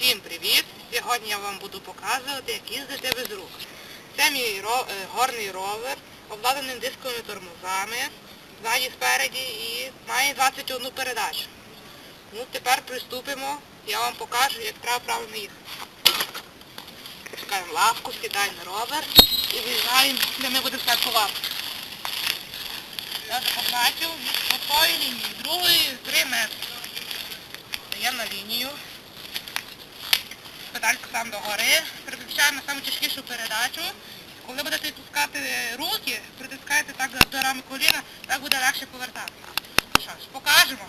Всім привіт! Сьогодні я вам буду показувати, як їздити без рук. Це мій е, горний ровер, обладнаний дисковими тормозами, ззаді спереді і має 21 передачу. Ну, тепер приступимо, я вам покажу, як треба правильно їхати. Пускаємо лавку, сідаємо на ровер і виїжджаємо, де ми будемо стартувати. Я вже позначив від одної лінії, другої 3 метри. Стаємо на лінію. Педальку сам догори, переключаємо на найтяжкішу передачу. Коли будете відпускати руки, притискайте так до рами коліна, так буде легше повертати. Ну що ж, покажемо.